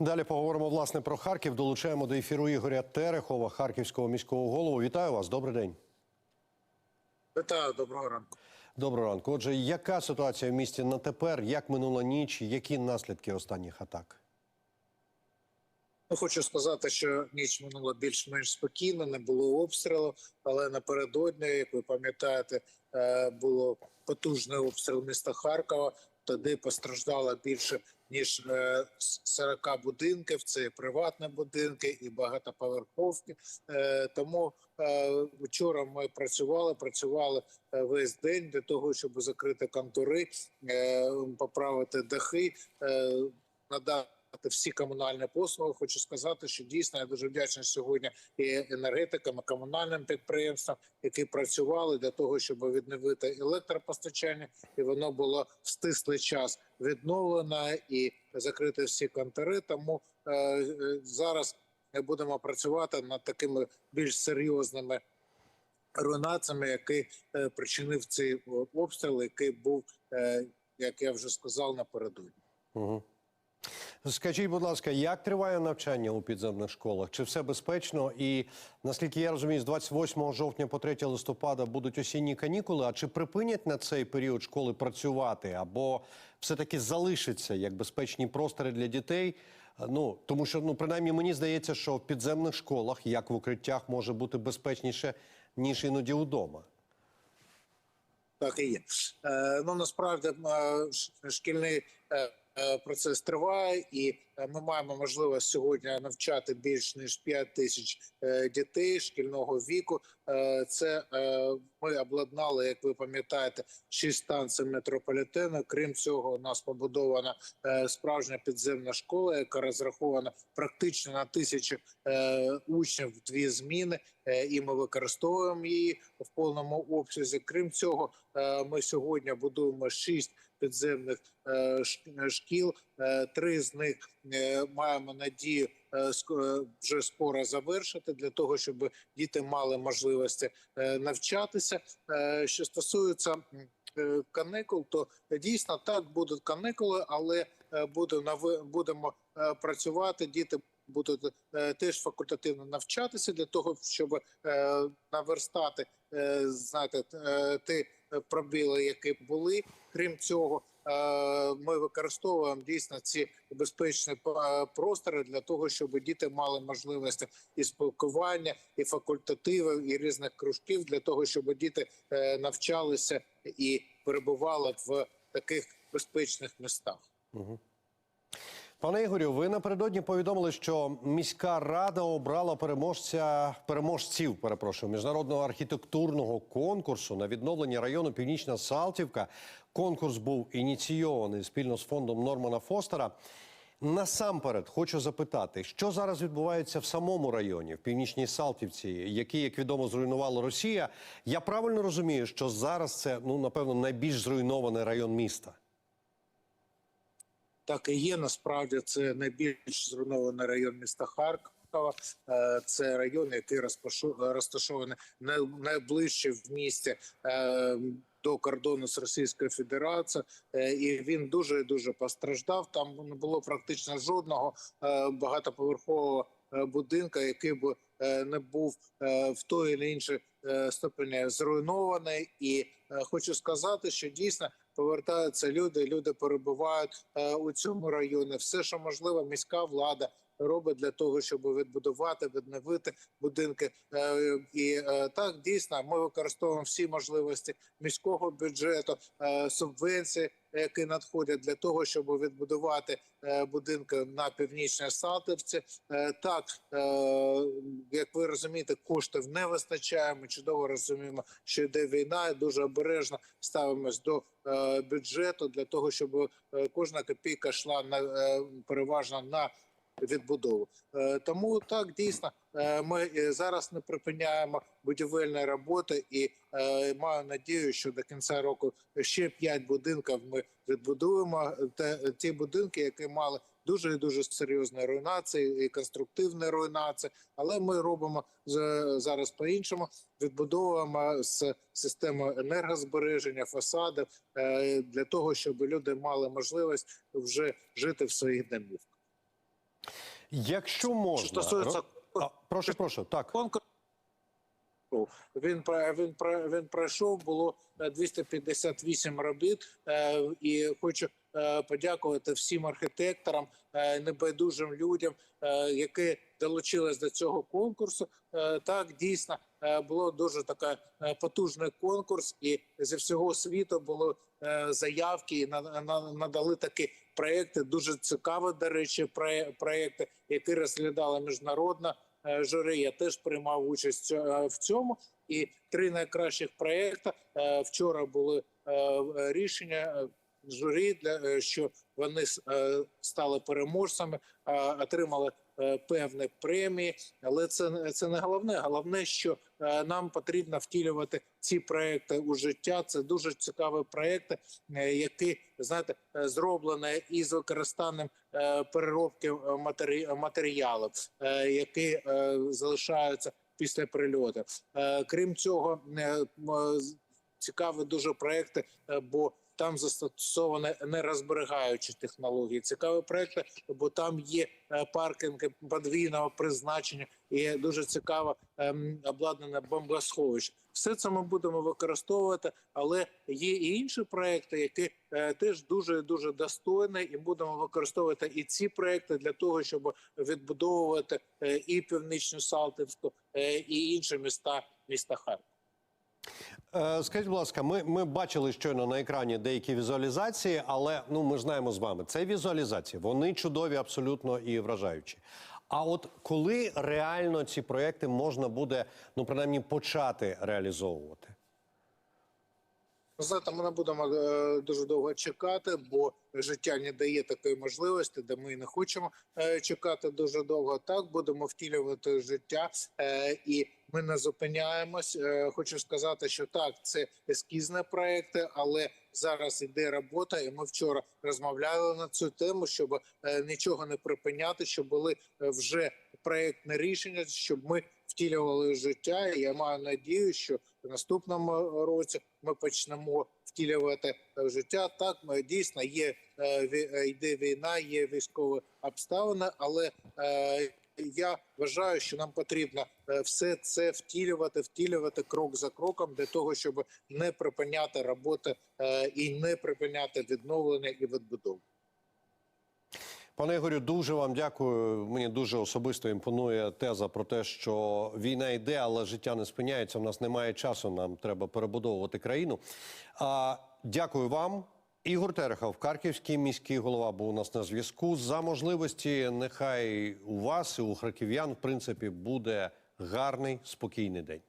Далі поговоримо власне про Харків. Долучаємо до ефіру Ігоря Терехова, харківського міського голову. Вітаю вас. Добрий день. Вітаю, доброго ранку. Доброго ранку. Отже, яка ситуація в місті на тепер? Як минула ніч? Які наслідки останніх атак? Ну, хочу сказати, що ніч минула більш-менш спокійно, не було обстрілу, але напередодні, як ви пам'ятаєте, е, було потужний обстріл міста Харкова. Тоді постраждало більше ніж е, 40 будинків. Це приватні будинки і багатоповерховки. Е, Тому е, вчора ми працювали, працювали е, весь день для того, щоб закрити контури, е, поправити дахи, е, надати всі комунальні послуги. Хочу сказати, що дійсно я дуже вдячний сьогодні і енергетикам, і комунальним підприємствам, які працювали для того, щоб відновити електропостачання, і воно було в стислий час відновлено і закрити всі контори. Тому е, е, зараз будемо працювати над такими більш серйозними руйнаціями, які е, причинив цей обстріл, який був, е, як я вже сказав, напередодні. Угу. Скажіть, будь ласка, як триває навчання у підземних школах? Чи все безпечно? І наскільки я розумію, з 28 жовтня по 3 листопада будуть осінні канікули. А чи припинять на цей період школи працювати, або все-таки залишиться як безпечні простори для дітей? Ну тому що ну принаймні мені здається, що в підземних школах, як в укриттях, може бути безпечніше ніж іноді вдома. Так і є. Е, ну насправді е, шкільний е, процес триває, і е, ми маємо можливість сьогодні навчати більш ніж 5 тисяч е, дітей шкільного віку. Е, це е, ми обладнали, як ви пам'ятаєте, 6 станцій метрополітену. Крім цього, у нас побудована е, справжня підземна школа, яка розрахована практично на тисячу е, учнів в дві зміни, е, і ми використовуємо її в повному обсязі. Крім цього, е, ми сьогодні будуємо шість підземних е, шкіл. Е, Три з них е, маємо надію е, е, вже скоро завершити для того, щоб діти мали можливості е, навчатися. Е, Що стосується е, каникул, то дійсно так будуть каникули, але е, будемо е, працювати. Діти будуть е, теж факультативно навчатися для того, щоб е, наверстати е, знаєте, е, ті пробіли, які були. Крім цього, е, ми використовуємо дійсно ці безпечні е, простори для того, щоб діти мали можливості і спілкування, і факультативів, і різних кружків для того, щоб діти е, навчалися і перебували в таких безпечних містах. Угу. Пане Ігорю, ви напередодні повідомили, що міська рада обрала переможця переможців, перепрошую, міжнародного архітектурного конкурсу на відновлення району Північна Салтівка. Конкурс був ініційований спільно з фондом Нормана Фостера. Насамперед хочу запитати, що зараз відбувається в самому районі, в північній Салтівці, який, як відомо, зруйнувала Росія. Я правильно розумію, що зараз це ну напевно найбільш зруйнований район міста. Так і є. Насправді це найбільш зруйнований район міста Харкова. Е, Це район, який розташований най- найближче в місті е, до кордону з Російською Федерацією, Е, і він дуже дуже постраждав. Там не було практично жодного багатоповерхового будинка, який б е, не був в той чи іншій ступені зруйнований. І хочу сказати, що дійсно повертаються люди. Люди перебувають е, у цьому районі. Все, що можливо, міська влада робить для того, щоб відбудувати, відновити будинки. Е, і е, так дійсно ми використовуємо всі можливості міського бюджету, субвенції, які надходять для того, щоб відбудувати будинки на північній Салтівці. Так, як ви розумієте, коштів не вистачає. Ми чудово розуміємо, що йде війна, і дуже обережно ставимось до е, бюджету для того, щоб е, кожна копійка йшла на е, переважно на відбудову. Е, Тому так дійсно е, ми е, зараз не припиняємо будівельної роботи і е, маю надію, що до кінця року ще п'ять будинків ми відбудуємо. Те ті будинки, які мали дуже дуже серйозні руйнації і конструктивні руйнації. Але ми робимо зараз по-іншому. Відбудовуємо з системою енергозбереження фасадів е, для того, щоб люди мали можливість вже жити в своїх домівках. Якщо можна, Що стосується а, прошу, прошу, так. Він він він пройшов. Було е, 258 робіт, е, і хочу е, подякувати всім архітекторам, е, небайдужим людям, е, які долучились до цього конкурсу. Е, Так дійсно е, було дуже така е, потужний конкурс, і зі всього світу було е, заявки і на- на- надали такі проекти. Дуже цікаві, до речі, проекти, які розглядала міжнародна е, журі. Я теж приймав участь е, в цьому. І три найкращих проекти е, вчора були е, рішення е, журі для е, що вони е, стали переможцями, е, отримали певні премії. Але це це не головне. Головне, що нам потрібно втілювати ці проекти у життя. Це дуже цікаві проекти, які знаєте зроблені із використанням переробки матеріалів, які залишаються після прильоту. Крім цього, цікаві дуже проекти, бо там застосовані нерозберігаючі технології. Цікаві проекти, бо там є е, паркінги подвійного призначення і дуже цікаво ем, обладнане бомбосховище. Все це ми будемо використовувати, але є і інші проекти, які е, теж дуже дуже достойні, і будемо використовувати і ці проекти для того, щоб відбудовувати е, і північну Салтівську, е, і інші міста міста Харкова. Е, Скажіть, будь ласка, ми, ми бачили щойно на екрані деякі візуалізації, але ну ми знаємо з вами, це візуалізації, вони чудові абсолютно і вражаючі. А от коли реально ці проекти можна буде, ну принаймні, почати реалізовувати? Знаєте, ми не будемо е, дуже довго чекати, бо життя не дає такої можливості, де ми не хочемо е, чекати дуже довго. Так будемо втілювати життя, е, і ми не зупиняємось. Хочу сказати, що так, це ескізні проекти, але зараз іде робота, і ми вчора розмовляли на цю тему, щоб нічого не припиняти, щоб були вже проектне рішення, щоб ми втілювали життя. І я маю надію, що в наступному році ми почнемо втілювати життя. Так, ми дійсно є е, е, йде війна, є військові обставини, але е, я вважаю, що нам потрібно все це втілювати, втілювати крок за кроком для того, щоб не припиняти роботи і не припиняти відновлення і відбудову. Пане Ігорю, дуже вам дякую. Мені дуже особисто імпонує теза про те, що війна йде, але життя не спиняється. У нас немає часу. Нам треба перебудовувати країну. А, дякую вам. Ігор Терехов, Харківський міський голова, був у нас на зв'язку. За можливості, нехай у вас і у харків'ян, в принципі, буде гарний спокійний день.